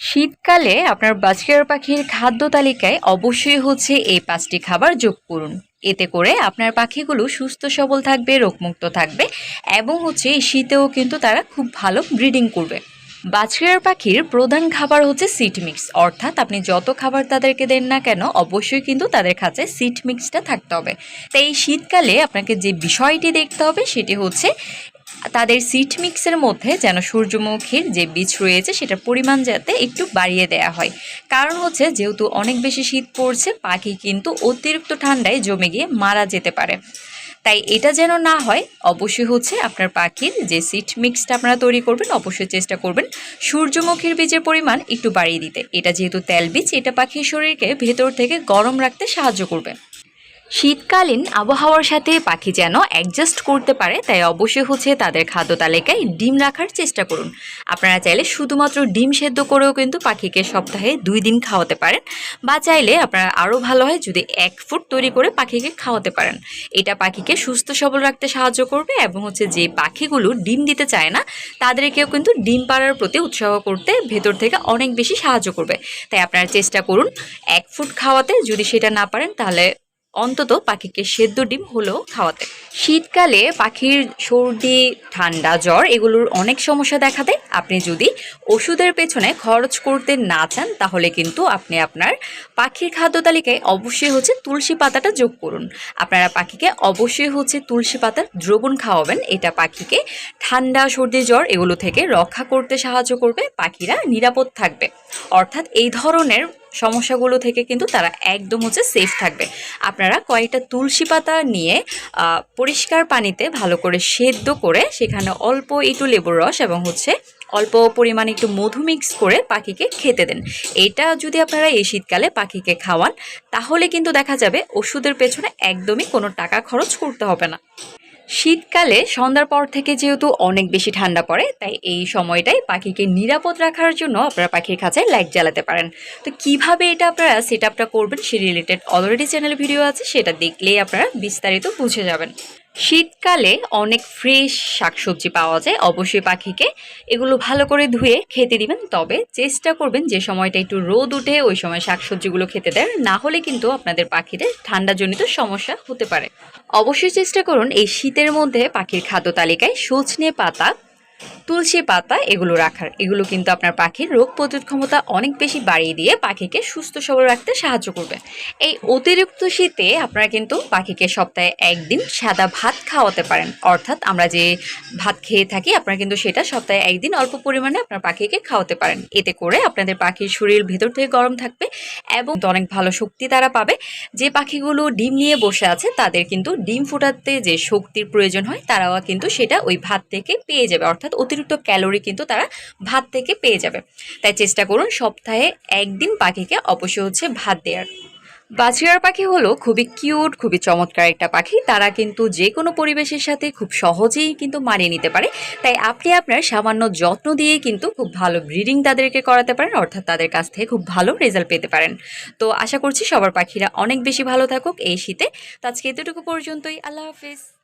শীতকালে আপনার বাজকের পাখির খাদ্য তালিকায় অবশ্যই হচ্ছে এই পাঁচটি খাবার যোগ করুন। এতে করে আপনার পাখিগুলো সুস্থ, সবল থাকবে, রোগমুক্ত থাকবে এবং হচ্ছে এই শীতেও কিন্তু তারা খুব ভালো ব্রিডিং করবে। বাজকের পাখির প্রধান খাবার হচ্ছে সিট মিক্স। অর্থাৎ আপনি যত খাবার তাদেরকে দেন না কেন, অবশ্যই কিন্তু তাদের কাছে সিট মিক্সটা থাকতে হবে। তাই এই শীতকালে আপনাকে যে বিষয়টি দেখতে হবে সেটি হচ্ছে তাদের সিট মিক্সের মধ্যে যেন সূর্যমুখীর যে বীজ রয়েছে সেটার পরিমাণ যাতে একটু বাড়িয়ে দেওয়া হয়। কারণ হচ্ছে যেহেতু অনেক বেশি শীত পড়ছে, পাখি কিন্তু অতিরিক্ত ঠান্ডায় জমে গিয়ে মারা যেতে পারে। তাই এটা যেন না হয়, অবশ্যই হচ্ছে আপনার পাখির যে সিট মিক্সটা আপনারা তৈরি করবেন, অবশ্যই চেষ্টা করবেন সূর্যমুখীর বীজের পরিমাণ একটু বাড়িয়ে দিতে। এটা যেহেতু তেল বীজ, এটা পাখির শরীরকে ভেতর থেকে গরম রাখতে সাহায্য করবে। শীতকালীন আবহাওয়ার সাথে পাখি যেন অ্যাডজাস্ট করতে পারে, তাই অবশ্যই হচ্ছে তাদের খাদ্য তালিকায় ডিম রাখার চেষ্টা করুন। আপনারা চাইলে শুধুমাত্র ডিম সেদ্ধ করেও কিন্তু পাখিকে সপ্তাহে দুই দিন খাওয়াতে পারেন, বা চাইলে আপনারা আরও ভালো হয় যদি এক ফুট তৈরি করে পাখিকে খাওয়াতে পারেন। এটা পাখিকে সুস্থ সবল রাখতে সাহায্য করবে এবং হচ্ছে যে পাখিগুলো ডিম দিতে চায় না, তাদেরকেও কিন্তু ডিম পাড়ার প্রতি উৎসাহ করতে ভেতর থেকে অনেক বেশি সাহায্য করবে। তাই আপনারা চেষ্টা করুন, এক ফুট খাওয়াতে যদি সেটা না পারেন তাহলে অন্তত পাখিকে সেদ্ধ ডিম হলেও খাওয়াতে। শীতকালে পাখির সর্দি, ঠান্ডা, জ্বর এগুলোর অনেক সমস্যা দেখা দেয়। আপনি যদি ওষুধের পেছনে খরচ করতে না চান, তাহলে কিন্তু আপনি আপনার পাখির খাদ্য তালিকায় অবশ্যই হচ্ছে তুলসী পাতাটা যোগ করুন। আপনারা পাখিকে অবশ্যই হচ্ছে তুলসী পাতার দ্রবণ খাওয়াবেন। এটা পাখিকে ঠান্ডা, সর্দি, জ্বর এগুলো থেকে রক্ষা করতে সাহায্য করবে। পাখিরা নিরাপদ থাকবে। অর্থাৎ এই ধরনের সমস্যাগুলো থেকে কিন্তু তারা একদম হচ্ছে সেফ থাকবে। আপনারা কয়েকটা তুলসী পাতা নিয়ে পরিষ্কার পানিতে ভালো করে সেদ্ধ করে সেখানে অল্প একটু লেবুর রস এবং হচ্ছে অল্প পরিমাণে একটু মধু মিক্স করে পাখিকে খেতে দেন। এটা যদি আপনারা এই শীতকালে পাখিকে খাওয়ান, তাহলে কিন্তু দেখা যাবে ওষুধের পেছনে একদমই কোনো টাকা খরচ করতে হবে না। শীতকালে সন্ধ্যার পর থেকে যেহেতু অনেক বেশি ঠান্ডা পড়ে, তাই এই সময়টাই পাখিকে নিরাপদ রাখার জন্য আপনারা পাখির খাঁচায় লাইট জ্বালাতে পারেন। তো কীভাবে এটা আপনারা সেট করবেন, সে রিলেটেড অলরেডি চ্যানেল ভিডিও আছে, সেটা দেখলেই আপনারা বিস্তারিত বুঝে যাবেন। শীতকালে অনেক ফ্রেশ শাকসবজি পাওয়া যায়। অবশ্যই পাখিকে এগুলো ভালো করে ধুয়ে খেতে দিবেন। তবে চেষ্টা করবেন যে সময়টা একটু রোদ উঠে ওই সময় শাকসবজিগুলো খেতে দেন। না হলে কিন্তু আপনাদের পাখিদের ঠান্ডাজনিত সমস্যা হতে পারে। অবশ্যই চেষ্টা করুন এই শীতের মধ্যে পাখির খাদ্য তালিকায় সজনে পাতা তুলসী পাতা এগুলো রাখার। এগুলো কিন্তু আপনার পাখির রোগ প্রতিরোধ ক্ষমতা অনেক বেশি বাড়িয়ে দিয়ে পাখিকে সুস্থ সবল রাখতে সাহায্য করবে। এই অতিরিক্ত শীতে আপনারা কিন্তু পাখিকে সপ্তাহে একদিন সাদা ভাত খাওয়াতে পারেন। অর্থাৎ আমরা যে ভাত খেয়ে থাকি, আপনারা কিন্তু সেটা সপ্তাহে একদিন অল্প পরিমাণে আপনার পাখিকে খাওয়াতে পারেন। এতে করে আপনাদের পাখির শরীর ভেতর থেকে গরম থাকবে এবং অনেক ভালো শক্তি তারা পাবে। যে পাখিগুলো ডিম নিয়ে বসে আছে, তাদের কিন্তু ডিম ফোটাতে যে শক্তির প্রয়োজন হয়, তারাও কিন্তু সেটা ওই ভাত থেকে পেয়ে যাবে। অর্থাৎ অতিরিক্ত ক্যালোরি কিন্তু তারা ভাত থেকে পেয়ে যাবে। তাই চেষ্টা করুন সপ্তাহে একদিন পাখিকে অবশ্যই হচ্ছে ভাত দেওয়ার বাছিয়ার পাখি হলো খুবই কিউট, খুবই চমৎকার একটা পাখি। তারা কিন্তু যে কোনো পরিবেশের সাথে খুব সহজেই কিন্তু মানিয়ে নিতে পারে। তাই আপনি আপনার সামান্য যত্ন দিয়ে কিন্তু খুব ভালো ব্রিডিং তাদেরকে করাতে পারেন, অর্থাৎ তাদের কাছ থেকে খুব ভালো রেজাল্ট পেতে পারেন। তো আশা করছি সবার পাখিরা অনেক বেশি ভালো থাকুক এই শীতে। তো আজকে এতটুকু পর্যন্তই। আল্লাহ হাফিজ।